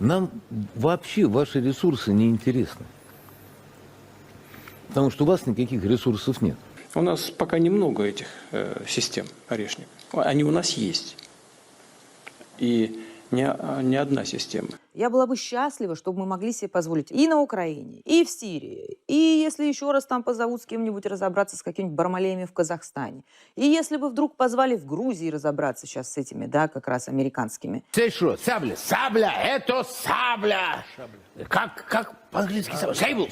Нам вообще ваши ресурсы не интересны. Потому что у вас никаких ресурсов нет. У нас пока немного этих э, систем орешник. Они у нас есть. И не, а, не одна система. Я была бы счастлива, чтобы мы могли себе позволить и на Украине, и в Сирии, и если еще раз там позовут с кем-нибудь разобраться с какими-нибудь бармалеями в Казахстане, и если бы вдруг позвали в Грузии разобраться сейчас с этими, да, как раз американскими. Це що? Сабля? Сабля! Это сабля! Как, как по-английски сабля? Сейбл?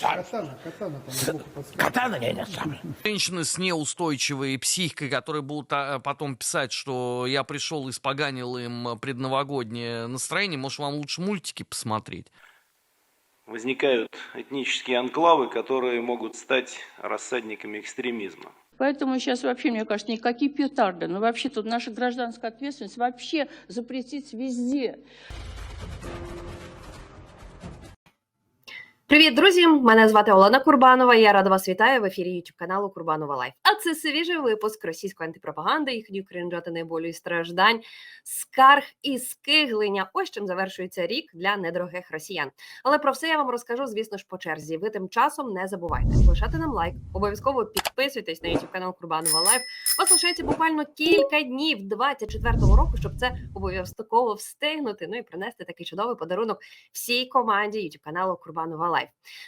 Катана, катана подсказывает. Катана? Не, не, сабля. Женщины с неустойчивой психикой, которые будут а, потом писать, что я пришел и испоганил им предновогоднее настроение, может, вам лучше мультики посмотреть? возникают этнические анклавы, которые могут стать рассадниками экстремизма. Поэтому сейчас вообще, мне кажется, никакие петарды. Ну, вообще тут наша гражданская ответственность вообще запретить везде. Привіт, друзі! Мене звати Олена Курбанова. Я рада вас вітаю в ефірі YouTube каналу Курбанова Лайф. А це свіжий випуск російської антипропаганди, їхньої кринжатини болю і страждань, скарг і скиглення. Ось чим завершується рік для недорогих росіян. Але про все я вам розкажу, звісно ж, по черзі. Ви тим часом не забувайте лишати нам лайк. Обов'язково підписуйтесь на YouTube канал Курбанова Лайф. Вас лишається буквально кілька днів 24-го року, щоб це обов'язково встигнути. Ну і принести такий чудовий подарунок всій команді YouTube каналу Курбанова Лайф.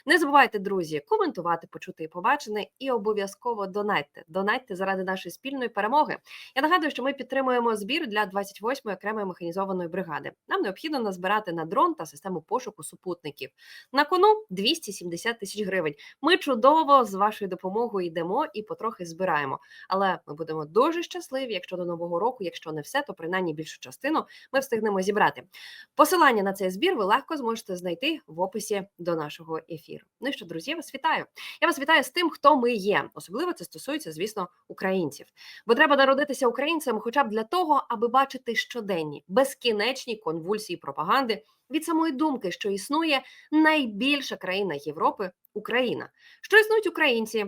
Не забувайте, друзі, коментувати, почути і побачене, і обов'язково донатьте. Донатьте заради нашої спільної перемоги. Я нагадую, що ми підтримуємо збір для 28-ї окремої механізованої бригади. Нам необхідно назбирати на дрон та систему пошуку супутників. На кону 270 тисяч гривень. Ми чудово з вашою допомогою йдемо і потрохи збираємо. Але ми будемо дуже щасливі, якщо до нового року, якщо не все, то принаймні більшу частину ми встигнемо зібрати. Посилання на цей збір ви легко зможете знайти в описі до нашого ефіру. Ну і що, друзі, я вас вітаю. Я вас вітаю з тим, хто ми є. Особливо це стосується, звісно, українців. Бо треба народитися українцем, хоча б для того, аби бачити щоденні безкінечні конвульсії пропаганди від самої думки, що існує найбільша країна Європи Україна. Що існують українці,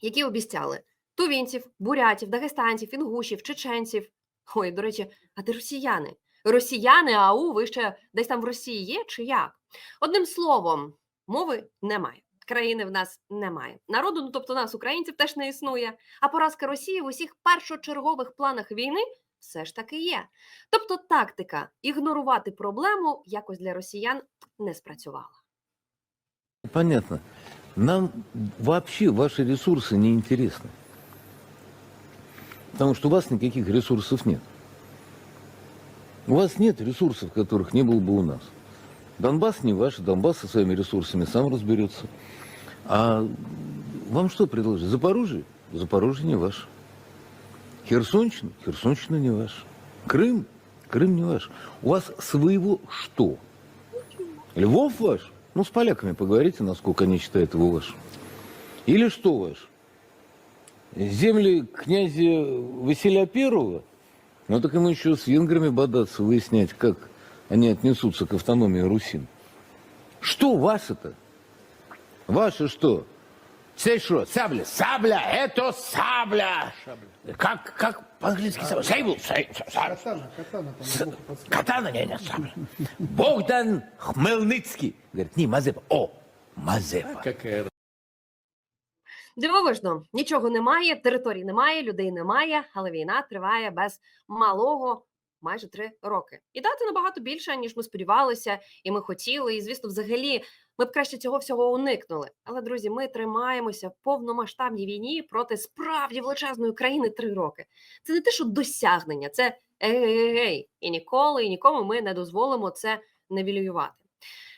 які обіцяли тувінців, бурятів, дагестанців, інгушів, чеченців. Ой, до речі, а де росіяни? Росіяни, ау, ви ще десь там в Росії є чи як? Одним словом, мови немає. Країни в нас немає. Народу, ну тобто нас, українців, теж не існує. А поразка Росії в усіх першочергових планах війни все ж таки є. Тобто тактика ігнорувати проблему якось для росіян не спрацювала. Понятно. Нам вообще ваши ресурсы не интересны. Потому что у вас никаких ресурсов нет. У вас нет ресурсов, которых не было бы у нас. Донбасс не ваш, Донбасс со своими ресурсами сам разберется. А вам что предложить? Запорожье? Запорожье не ваше. Херсонщина? Херсонщина не ваша. Крым? Крым не ваш. У вас своего что? Львов ваш? Ну, с поляками поговорите, насколько они считают его вашим. Или что ваш? Земли князя Василия Первого? Ну, так ему еще с венграми бодаться, выяснять, как они отнесутся к автономии Русин. Что ваше-то? Ваше что? Все что? Сабля? Сабля! Это сабля! Как, как по-английски сабля? Сейбл? Сабля. Катана, катана там. Катана, не, не, сабля. Богдан Хмельницкий. Говорит, не Мазепа. О, Мазепа. Дивовижно, нічого немає, територій немає, людей немає, але війна триває без малого майже три роки. І дати набагато більше, ніж ми сподівалися, і ми хотіли. І звісно, взагалі, ми б краще цього всього уникнули. Але друзі, ми тримаємося в повномасштабній війні проти справді величезної країни три роки. Це не те, що досягнення, це ей-ей-ей. І ніколи, і нікому ми не дозволимо це невілювати.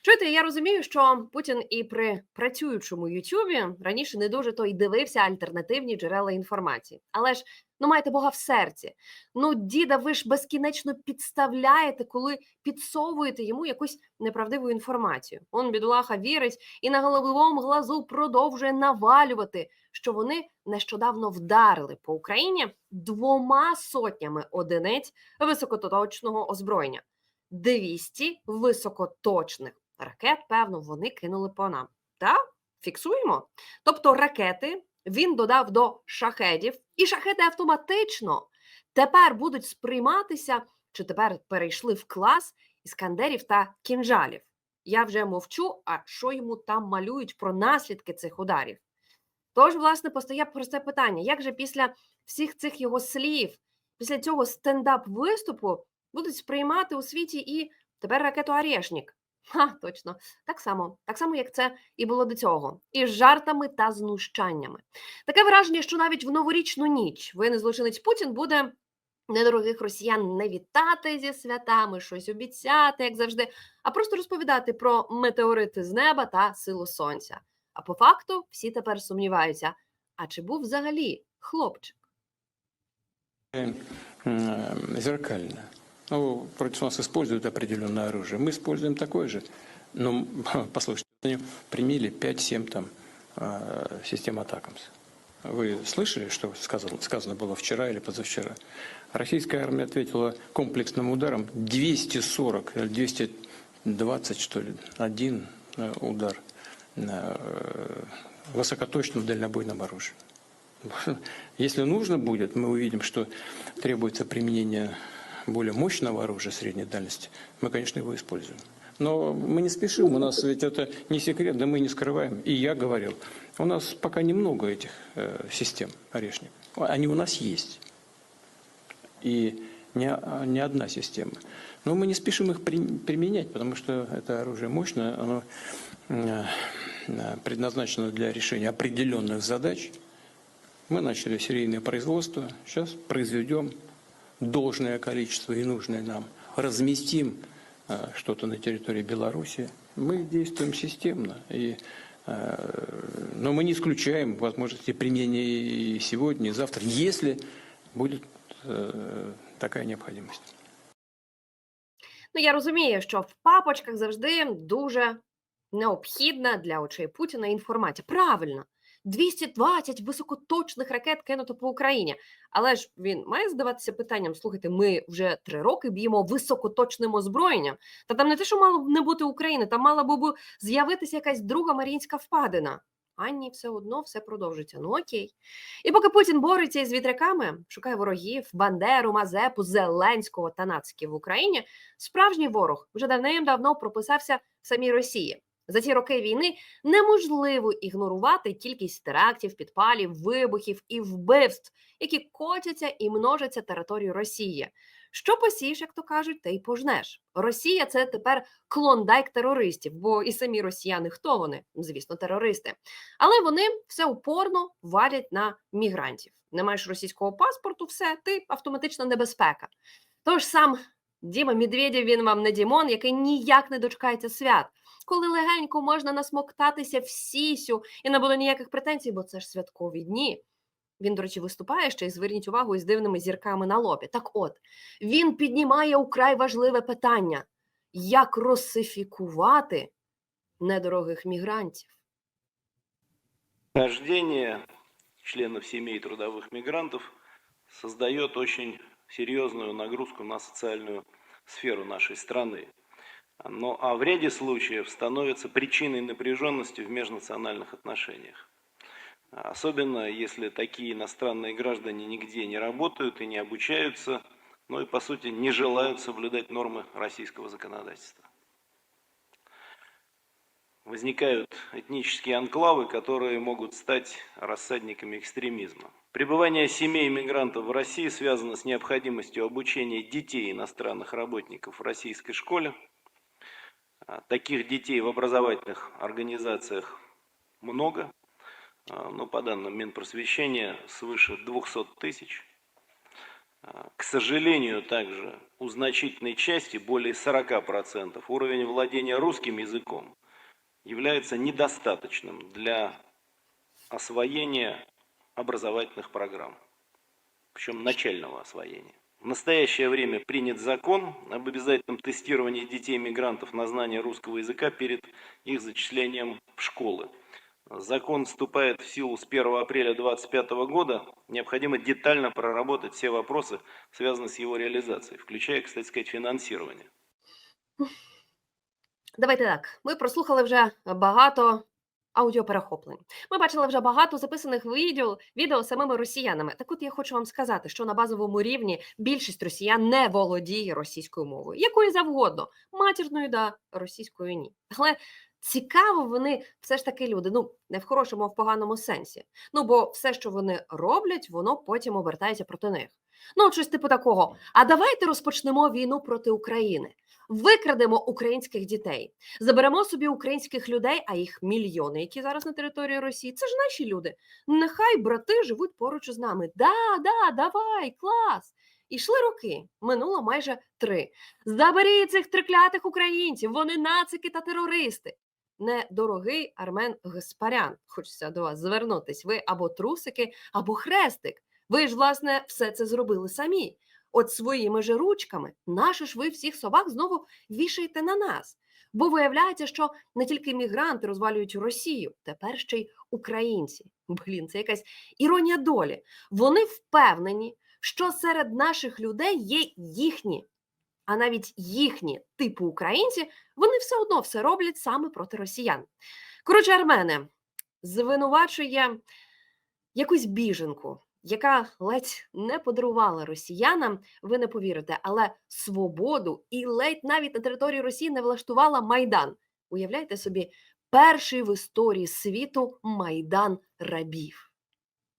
Чуєте, я розумію, що Путін і при працюючому Ютубі раніше не дуже то й дивився альтернативні джерела інформації. Але ж ну маєте Бога в серці. Ну, діда, ви ж безкінечно підставляєте, коли підсовуєте йому якусь неправдиву інформацію. Он бідолаха вірить і на голововому глазу продовжує навалювати, що вони нещодавно вдарили по Україні двома сотнями одиниць високоточного озброєння. 200 високоточних ракет, певно, вони кинули по нам. Так? Фіксуємо. Тобто ракети він додав до шахедів, і шахеди автоматично тепер будуть сприйматися, чи тепер перейшли в клас іскандерів та кінжалів. Я вже мовчу, а що йому там малюють про наслідки цих ударів. Тож, власне, постає просте питання: як же після всіх цих його слів, після цього стендап-виступу будуть сприймати у світі і тепер ракету Арєшнік? Ха, точно, так само, так само, як це і було до цього, із жартами та знущаннями. Таке враження, що навіть в новорічну ніч воєнний злочинець Путін буде недорогих росіян не вітати зі святами, щось обіцяти, як завжди, а просто розповідати про метеорити з неба та силу сонця. А по факту всі тепер сумніваються: а чи був взагалі хлопчик? М, Зеркально. Ну, против нас используют определенное оружие. Мы используем такое же. Но, послушайте, они применили 5-7 там э, систем атакамс. Вы слышали, что сказано, сказано было вчера или позавчера? Российская армия ответила комплексным ударом 240 или 220, что ли, один э, удар э, высокоточным дальнобойным оружием. Если нужно будет, мы увидим, что требуется применение более мощного оружия средней дальности, мы, конечно, его используем. Но мы не спешим, у нас ведь это не секрет, да мы не скрываем. И я говорил, у нас пока немного этих э, систем орешник. Они у нас есть. И не, не одна система. Но мы не спешим их при- применять, потому что это оружие мощное, оно э, э, предназначено для решения определенных задач. Мы начали серийное производство, сейчас произведем должное количество и нужное нам, разместим э, что-то на территории Беларуси. Мы действуем системно, и, э, но мы не исключаем возможности применения и сегодня, и завтра, если будет э, такая необходимость. Ну, я розумію, що в папочках завжди дуже необхідна для очей Путіна інформація. Правильно, 220 високоточних ракет кинуто по Україні. Але ж він має здаватися питанням: слухайте, ми вже три роки б'ємо високоточним озброєнням. Та там не те, що мало б не бути України, там мала б з'явитися якась друга марінська впадина. А ні, все одно все продовжиться. Ну окей. І поки Путін бореться із вітряками, шукає ворогів, Бандеру, Мазепу, Зеленського та нациків в Україні, справжній ворог вже давним-давно прописався в самій Росії. За ці роки війни неможливо ігнорувати кількість терактів, підпалів, вибухів і вбивств, які котяться і множаться територію Росії. Що посієш, як то кажуть, те й пожнеш. Росія це тепер клондайк терористів, бо і самі росіяни хто вони? Звісно, терористи. Але вони все упорно валять на мігрантів. Не маєш російського паспорту, все, ти автоматична небезпека. Тож сам Діма Медведєв, він вам не Дімон, який ніяк не дочекається свят, коли легенько можна насмоктатися в сісю і не було ніяких претензій, бо це ж святкові дні. Він, до речі, виступає ще й зверніть увагу із дивними зірками на лобі. Так от, він піднімає украй важливе питання: як русифікувати недорогих мігрантів. Рождение членов семей трудовых мигрантов создает очень серьезную нагрузку на социальную сферу нашей страны. Но а в ряде случаев становится причиной напряженности в межнациональных отношениях. Особенно если такие иностранные граждане нигде не работают и не обучаются, ну и по сути не желают соблюдать нормы российского законодательства. Возникают этнические анклавы, которые могут стать рассадниками экстремизма. Пребывание семей мигрантов в России связано с необходимостью обучения детей иностранных работников в российской школе. А, Таких детей в образовательных организациях много, а, но по данным Минпросвещения свыше 200 тысяч. А, К сожалению, также у значительной части, более 40%, уровень владения русским языком является недостаточным для освоения образовательных программ, причем начального освоения. В настоящее время принят закон об обязательном тестировании детей-мигрантов на знание русского языка перед их зачислением в школы. Закон вступает в силу с 1 апреля 2025 года. Необходимо детально проработать все вопросы, связанные с его реализацией, включая, кстати сказать, финансирование. Давайте так. Ми прослухали вже багато аудіоперехоплень. Ми бачили вже багато записаних відео, відео самими росіянами. Так от я хочу вам сказати, що на базовому рівні більшість росіян не володіє російською мовою, якою завгодно, матірною да, російською ні. Але цікаво, вони все ж таки люди, ну не в хорошому, а в поганому сенсі. Ну бо все, що вони роблять, воно потім обертається проти них. Ну, щось типу такого. А давайте розпочнемо війну проти України. Викрадемо українських дітей, заберемо собі українських людей, а їх мільйони, які зараз на території Росії. Це ж наші люди. Нехай брати живуть поруч із нами. Да, да, давай, клас. Ішли роки, минуло майже три. Заберіть цих триклятих українців, вони нацики та терористи. Недорогий Армен Гаспарян. Хочеться до вас звернутись. Ви або трусики, або хрестик. Ви ж, власне, все це зробили самі. От своїми же ручками. Нащо ж ви всіх собак знову вішаєте на нас? Бо виявляється, що не тільки мігранти розвалюють Росію, тепер ще й українці. Блін, це якась іронія долі. Вони впевнені, що серед наших людей є їхні, а навіть їхні типу українці, вони все одно все роблять саме проти росіян. Коротше, Армене звинувачує якусь біженку, яка ледь не подарувала росіянам, ви не повірите, але свободу і ледь навіть на території Росії не влаштувала Майдан. Уявляєте собі, перший в історії світу Майдан рабів.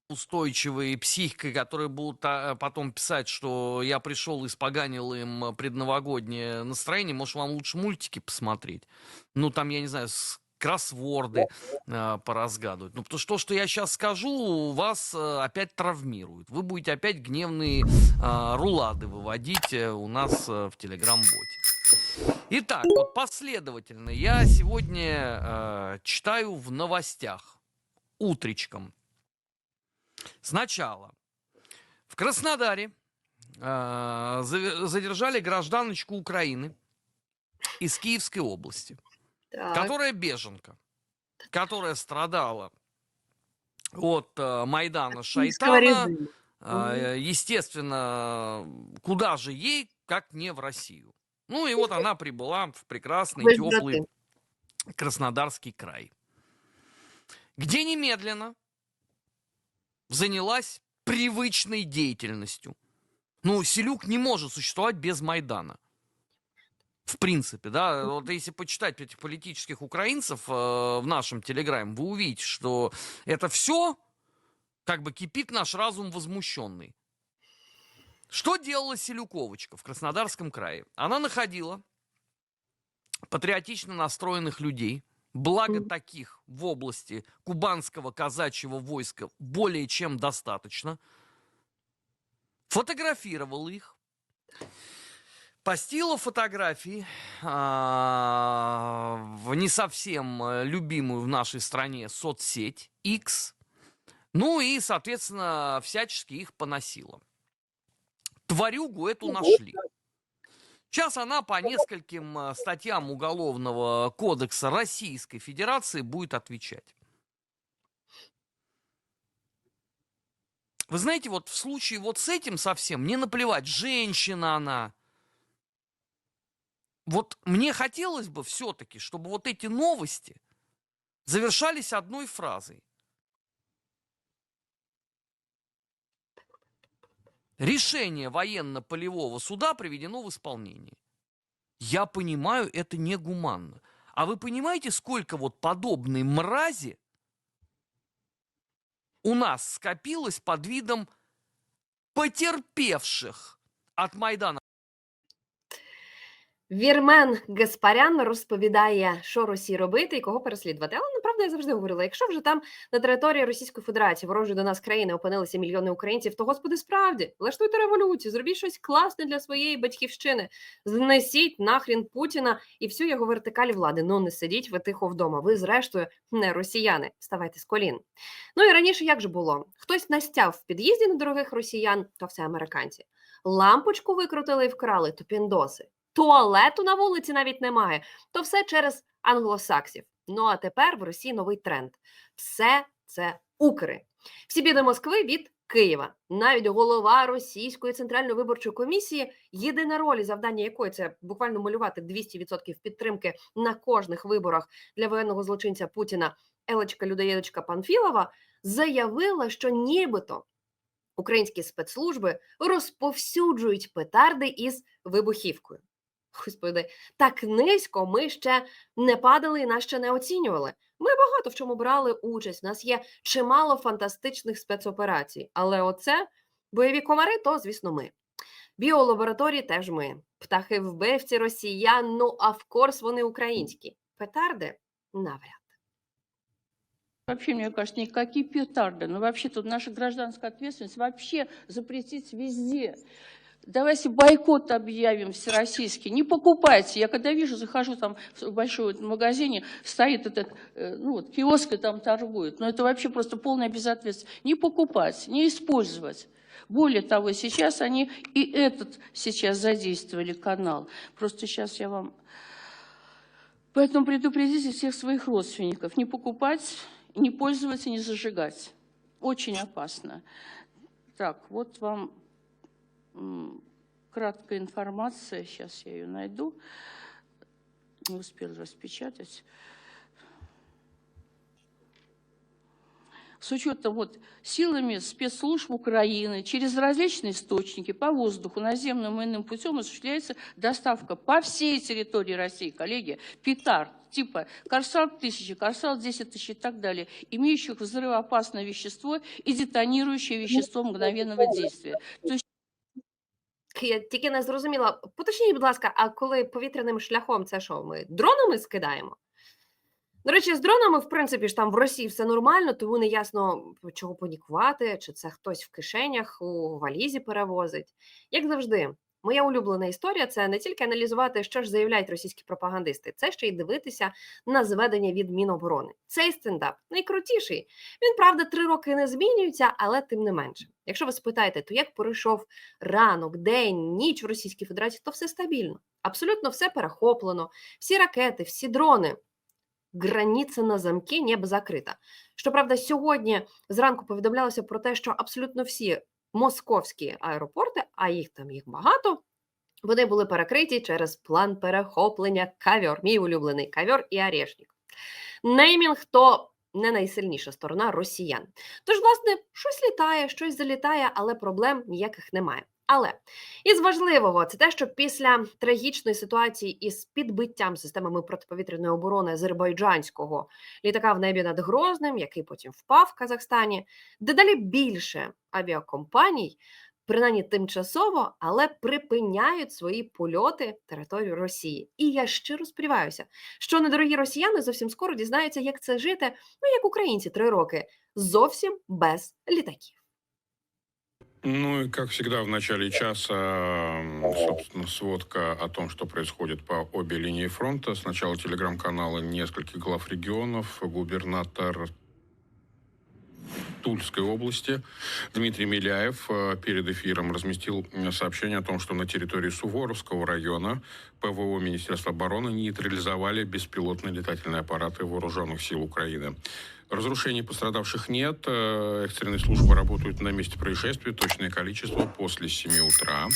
устойчивые психикой, которые будут потом писать, что я пришел и испоганил им предновогоднее настроение, может, вам лучше мультики посмотреть? Ну, там, я не знаю, с- кроссворды а, поразгадывать. Ну, потому что то, что я сейчас скажу, вас а, опять травмирует. Вы будете опять гневные а, рулады выводить э, у нас а, в Телеграм-боте. Итак, вот последовательно я сегодня а, читаю в новостях утречком. Сначала в Краснодаре за- задержали гражданочку Украины из Киевской области, Так, которая беженка, которая страдала от а, Майдана Шайтана. А, э, Естественно, куда же ей, как не в Россию. Ну и вот она прибыла в прекрасный, теплый. Краснодарский край, где немедленно занялась привычной деятельностью. Ну, Селюк не может существовать без Майдана. В принципе, да, вот если почитать этих политических украинцев э, в нашем телеграме, вы увидите, что это все как бы кипит наш разум возмущенный. Что делала Селюковочка в Краснодарском крае? Она находила патриотично настроенных людей, благо таких в области кубанского казачьего войска более чем достаточно, фотографировала их, постила фотографии а, в не совсем э, любимую в нашей стране соцсеть X, ну и, соответственно, всячески их поносила. Тварюгу эту нашли. Сейчас она по нескольким э, статьям Уголовного кодекса Российской Федерации будет отвечать. Вы знаете, вот в случае вот с этим совсем, мне наплевать, женщина она. Вот мне хотелось бы все-таки, чтобы вот эти новости завершались одной фразой. Решение военно-полевого суда приведено в исполнение. Я понимаю, это негуманно. А вы понимаете, сколько вот подобной мрази у нас скопилось под видом потерпевших от Майдана? Вірмен Гаспарян розповідає, що Росії робити і кого переслідувати. Але направду я завжди говорила: якщо вже там на території Російської Федерації ворожої до нас країни опинилися мільйони українців, то господи, справді влаштуйте революцію, зробіть щось класне для своєї батьківщини. Знесіть нахрін Путіна і всю його вертикаль влади. Ну не сидіть ви тихо вдома. Ви, зрештою, не росіяни. Вставайте з колін. Ну і раніше як же було? Хтось настяв в під'їзді на дорогих росіян, то все американці. Лампочку викрутили і вкрали, то піндоси. Туалету на вулиці навіть немає. То все через англосаксів. Ну а тепер в Росії новий тренд. Все це укри. Всі біди Москви від Києва. Навіть голова Російської центральної виборчої комісії, єдина роль завдання якої це буквально малювати 200% підтримки на кожних виборах для воєнного злочинця Путіна, Елечка Людоєдочка Панфілова заявила, що нібито українські спецслужби розповсюджують петарди із вибухівкою. Господи, так низько ми ще не падали і нас ще не оцінювали. Ми багато в чому брали участь. У нас є чимало фантастичних спецоперацій. Але оце бойові комари, то, звісно, ми. Біолабораторії теж ми. Птахи вбивці росіян, ну а в корс вони українські. Петарди навряд. Вообще, мне кажется, никакие петарды. Ну, вообще тут наша гражданская ответственность вообще запретить везде. Давайте бойкот объявим всероссийский. Не покупайте. Я когда вижу, захожу там в большой магазине, стоит этот, э, ну вот, киоск и там торгует. Но это вообще просто полная безответственность. Не покупать, не использовать. Более того, сейчас они и этот сейчас задействовали канал. Просто сейчас я вам... Поэтому предупредите всех своих родственников. Не покупать, не пользоваться, не зажигать. Очень опасно. Так, вот вам краткая информация. Сейчас я ее найду. Не успел распечатать. с учетом вот силами спецслужб Украины через различные источники по воздуху, наземным и иным путем осуществляется доставка по всей территории России, коллеги, петард типа Корсал-1000, Корсал-10 тысяч и так далее, имеющих взрывоопасное вещество и детонирующее вещество мгновенного действия. То есть Я тільки не зрозуміла. Поточніть, будь ласка, а коли повітряним шляхом це що? Ми дронами скидаємо? До речі, з дронами, в принципі, ж там в Росії все нормально, тому не ясно, чого панікувати, чи це хтось в кишенях у валізі перевозить. Як завжди, моя улюблена історія це не тільки аналізувати, що ж заявляють російські пропагандисти, це ще й дивитися на зведення від Міноборони. Цей стендап найкрутіший. Він, правда, три роки не змінюється, але тим не менше. Якщо ви спитаєте, то як пройшов ранок, день, ніч в Російській Федерації, то все стабільно. Абсолютно все перехоплено, всі ракети, всі дрони. Границя на замки, небо закрита. Щоправда, сьогодні зранку повідомлялося про те, що абсолютно всі московські аеропорти, а їх там їх багато, вони були перекриті через план перехоплення кавьор, мій улюблений кавьор і Орешник. Неймінг то не найсильніша сторона росіян. Тож, власне, щось літає, щось залітає, але проблем ніяких немає. Але із важливого це те, що після трагічної ситуації із підбиттям системами протиповітряної оборони азербайджанського літака в небі над Грозним, який потім впав в Казахстані, дедалі більше авіакомпаній, принаймні тимчасово, але припиняють свої польоти територію Росії. І я щиро сподіваюся, що недорогі росіяни зовсім скоро дізнаються, як це жити, ну як українці три роки, зовсім без літаків. Ну и, как всегда, в начале часа, собственно, сводка о том, что происходит по обе линии фронта. Сначала телеграм-каналы нескольких глав регионов, губернатор Тульской области Дмитрий Миляев э, перед эфиром разместил м, сообщение о том, что на территории Суворовского района ПВО Министерства обороны нейтрализовали беспилотные летательные аппараты вооруженных сил Украины. Разрушений пострадавших нет. Э, Экстренные службы работают на месте происшествия. Точное количество после 7 утра.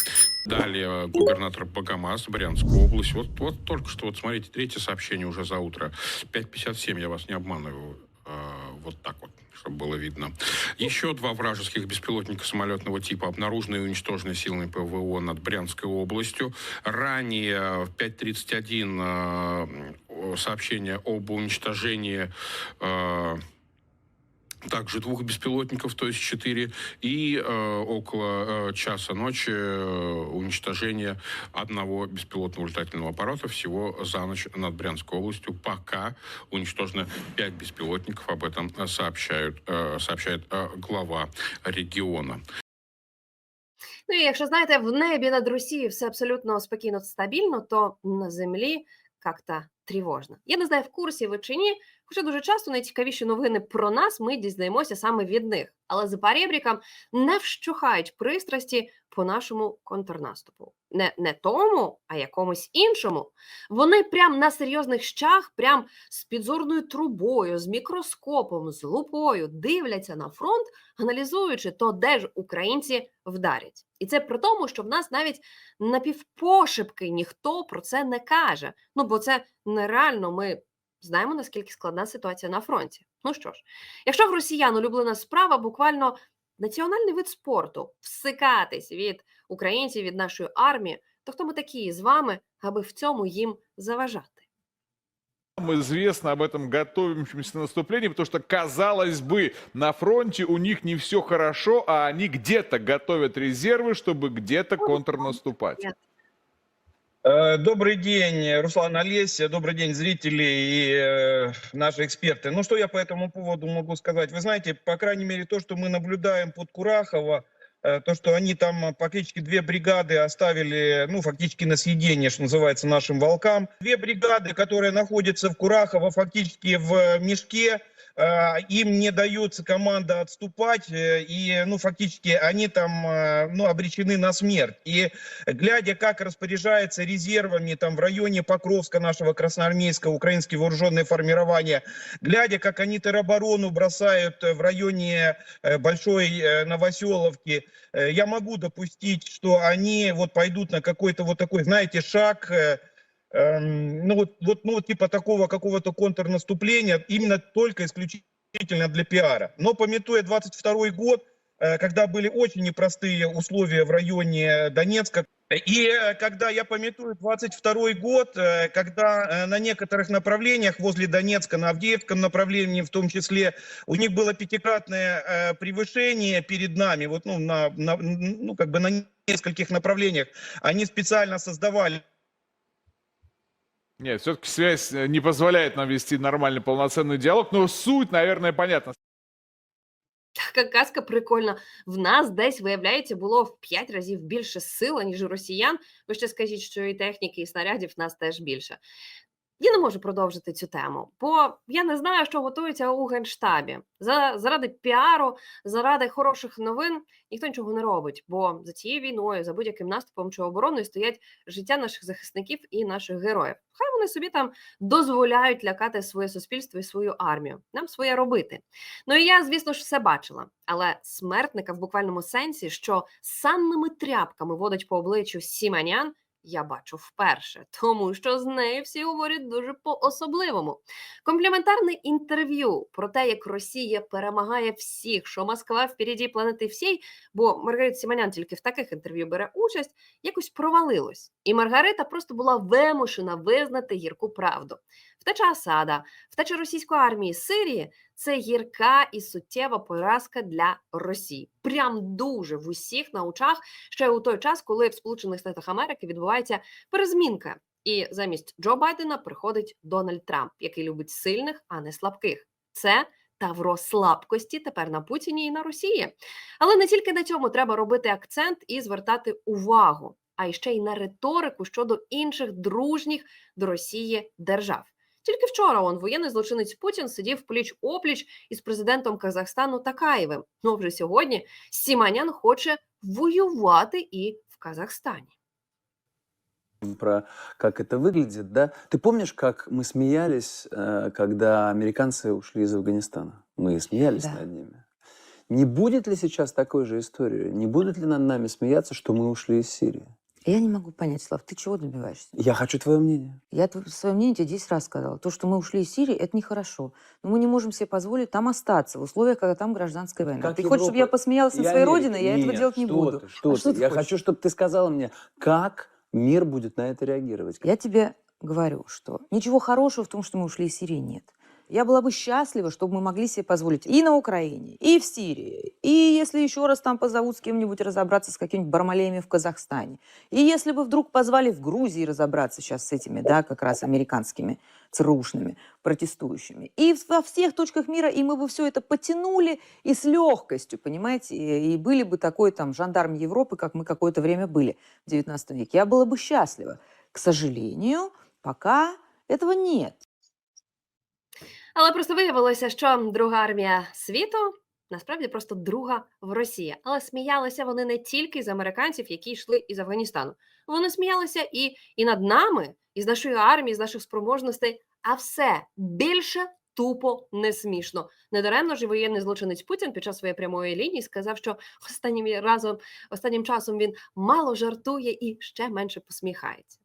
Далее губернатор Богомаз, Брянская область. Вот, вот только что, вот смотрите, третье сообщение уже за утро. 5.57, я вас не обманываю. Э, Вот так вот чтобы было видно. Еще два вражеских беспилотника самолетного типа обнаружены и уничтожены силами ПВО над Брянской областью. Ранее в 5.31 э, сообщение об уничтожении э, также двух беспилотников, то есть четыре, и э, около э, часа ночи э, уничтожение одного беспилотного летательного аппарата всего за ночь над Брянской областью. Пока уничтожено пять беспилотников, об этом э, сообщают, э, сообщает э, глава региона. Ну і якщо знаєте, в небі над Росією все абсолютно спокійно стабільно, то на землі як-то тривожно. Я не знаю, в курсі ви чи ні, хоча дуже часто найцікавіші новини про нас ми дізнаємося саме від них. Але за перебріком не вщухають пристрасті по нашому контрнаступу. Не, не тому, а якомусь іншому. Вони прям на серйозних щах, прям з підзорною трубою, з мікроскопом, з лупою дивляться на фронт, аналізуючи то, де ж українці вдарять. І це при тому, що в нас навіть напівпошепки ніхто про це не каже. Ну бо це нереально. Ми знаємо, наскільки складна ситуація на фронті. Ну що ж, якщо в росіян улюблена справа, буквально національний вид спорту всикатись від українців від нашої армії, то хто ми такі з вами, аби в цьому їм заважати? Нам известно об этом готовящемся наступлении, потому что, казалось бы, на фронте у них не все хорошо, а они где-то готовят резервы, чтобы где-то контрнаступать. Э, Добрый день, Руслан Олеся, добрый день, зрители и э, наши эксперты. Ну, что я по этому поводу могу сказать? Вы знаете, по крайней мере, то, что мы наблюдаем под Курахово, э, то, что они там фактически две бригады оставили, ну, фактически на съедение, что называется, нашим волкам. Две бригады, которые находятся в Курахово, фактически в мешке, им не дается команда отступать, э, и, ну, фактически они там, э, ну, обречены на смерть. И глядя, как распоряжается резервами там в районе Покровска нашего красноармейского украинские вооруженные формирования, глядя, как они тероборону бросают э, в районе э, Большой э, Новоселовки, э, я могу допустить, что они вот пойдут на какой-то вот такой, знаете, шаг, э, ну вот, вот, ну вот типа такого какого-то контрнаступления, именно только исключительно для пиара. Но пометуя 22 год, э, когда были очень непростые условия в районе Донецка. И э, когда я пометую 22 год, э, когда на некоторых направлениях возле Донецка, на Авдеевском направлении в том числе, у них было пятикратное превышение перед нами, вот ну, на, на- ну как бы на нескольких направлениях, они специально создавали Нет, все-таки связь э, не позволяет нам вести нормальный полноценный диалог, но суть, наверное, понятна. Така казка прикольна. В нас десь, виявляється, було в 5 разів більше сил, ніж у росіян. Ви ще скажіть, що і техніки, і снарядів в нас теж більше. Я не можу продовжити цю тему, бо я не знаю, що готується у генштабі. За, заради піару, заради хороших новин ніхто нічого не робить. Бо за цією війною, за будь-яким наступом чи обороною стоять життя наших захисників і наших героїв. Хай вони собі там дозволяють лякати своє суспільство і свою армію. Нам своє робити. Ну і я, звісно ж, все бачила. Але смертника в буквальному сенсі, що санними тряпками водить по обличчю Сіманян, я бачу вперше, тому що з нею всі говорять дуже по-особливому. Компліментарне інтерв'ю про те, як Росія перемагає всіх, що Москва впереді планети всій, бо Маргарита Сіманян тільки в таких інтерв'ю бере участь, якось провалилось. І Маргарита просто була вимушена визнати гірку правду. Втеча Асада, втеча російської армії Сирії це гірка і суттєва поразка для Росії. Прям дуже в усіх на очах, ще у той час, коли в Сполучених Штатах Америки відбувається перезмінка. І замість Джо Байдена приходить Дональд Трамп, який любить сильних, а не слабких. Це тавро слабкості тепер на Путіні і на Росії. Але не тільки на цьому треба робити акцент і звертати увагу, а ще й на риторику щодо інших дружніх до Росії держав. Тільки вчора он воєнний злочинець Путін сидів пліч опліч із президентом Казахстану Такаєвим. Ну вже сьогодні Сіманян хоче воювати і в Казахстані. про как это выглядит, да? Ты помнишь, как мы смеялись, э, когда американцы ушли из Афганистана? Мы смеялись Да. над ними. Не будет ли сейчас такой же истории? Не будут ли над нами смеяться, что мы ушли из Сирии? Я не могу понять, Слав, ты чего добиваешься? Я хочу твое мнение. Я свое мнение тебе 10 раз сказала. То, что мы ушли из Сирии, это нехорошо. Но мы не можем себе позволить там остаться в условиях, когда там гражданская война. Как ты хочешь, чтобы я Европа- посмеялась над своей родиной? Я этого Нет, делать не что буду. ты, что а ты? что ты Я хочешь? хочу, чтобы ты сказала мне, как мир будет на это реагировать. Я тебе говорю, что ничего хорошего в том, что мы ушли из Сирии, нет. Я была бы счастлива, чтобы мы могли себе позволить и на Украине, и в Сирии, и если еще раз там позовут с кем-нибудь разобраться с какими-нибудь бармалеями в Казахстане, и если бы вдруг позвали в Грузии разобраться сейчас с этими, да, как раз американскими ЦРУшными протестующими, и во всех точках мира, и мы бы все это потянули и с легкостью, понимаете, и, и были бы такой там жандарм Европы, как мы какое-то время были в XIX веке. Я была бы счастлива. К сожалению, пока этого нет. Але просто виявилося, що друга армія світу насправді просто друга в Росії. Але сміялися вони не тільки з американців, які йшли із Афганістану. Вони сміялися і, і над нами, і з нашої армії, з наших спроможностей. А все більше тупо не смішно. Недаремно ж воєнний злочинець Путін під час своєї прямої лінії сказав, що останнім разом, останнім часом він мало жартує і ще менше посміхається.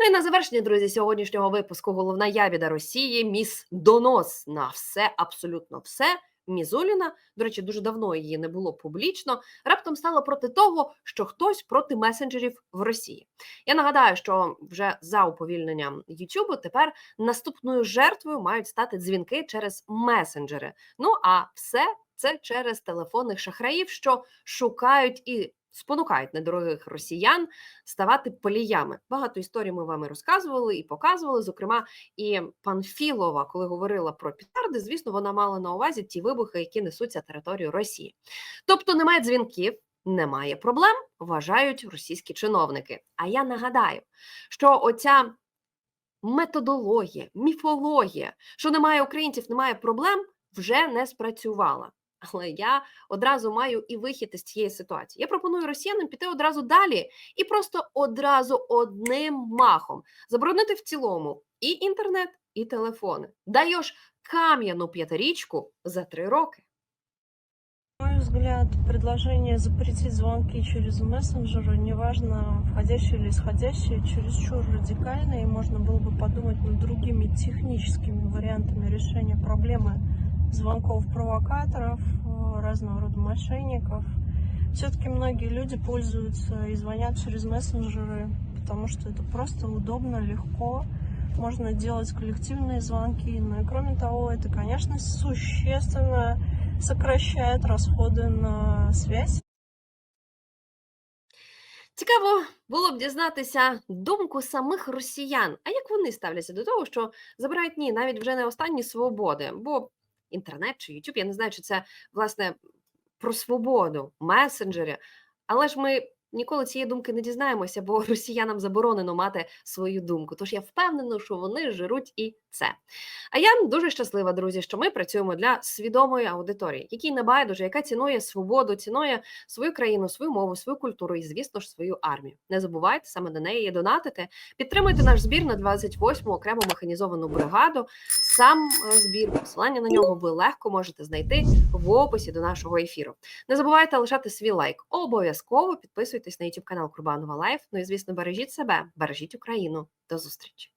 Ну і на завершення, друзі, сьогоднішнього випуску головна ябіда Росії міс Донос на все, абсолютно все. Мізуліна, до речі, дуже давно її не було публічно. Раптом стала проти того, що хтось проти месенджерів в Росії. Я нагадаю, що вже за уповільненням Ютубу тепер наступною жертвою мають стати дзвінки через месенджери. Ну а все це через телефонних шахраїв, що шукають і спонукають недорогих росіян ставати поліями. Багато історій ми вами розказували і показували. Зокрема, і Панфілова, коли говорила про петарди, звісно, вона мала на увазі ті вибухи, які несуться територію Росії. Тобто немає дзвінків. Немає проблем, вважають російські чиновники. А я нагадаю, що оця методологія, міфологія, що немає українців, немає проблем, вже не спрацювала. Але я одразу маю і вихід із цієї ситуації. Я пропоную росіянам піти одразу далі і просто одразу одним махом заборонити в цілому і інтернет, і телефони. Даєш кам'яну п'ятирічку за три роки. На мой взгляд, предложение запретить звонки через мессенджеры, неважно, входящие или исходящие, чересчур радикально, и можно было бы подумать над другими техническими вариантами решения проблемы звонков провокаторов, э, разного рода мошенников. Все-таки многие люди пользуются и звонят через мессенджеры, потому что это просто удобно, легко. Можно делать коллективные звонки. Ну и кроме того, это, конечно, существенно сокращает расходы на связь. Цікаво було б дізнатися думку самих росіян. А як вони ставляться до того, що забирають ні, навіть вже не останні свободи, бо інтернет чи Ютуб, я не знаю, чи це власне про свободу, месенджеря, Але ж ми ніколи цієї думки не дізнаємося, бо росіянам заборонено мати свою думку. Тож я впевнена, що вони жируть і це. А я дуже щаслива, друзі, що ми працюємо для свідомої аудиторії, якій не байдуже, яка цінує свободу, цінує свою країну, свою мову, свою культуру і, звісно ж, свою армію. Не забувайте саме на неї донатити. Підтримуйте наш збір на 28-му окрему механізовану бригаду. Сам е, збір, посилання на нього ви легко можете знайти в описі до нашого ефіру. Не забувайте лишати свій лайк. Обов'язково підписуйтесь на YouTube канал Курбанова Лайф. Ну і звісно, бережіть себе, бережіть Україну. До зустрічі.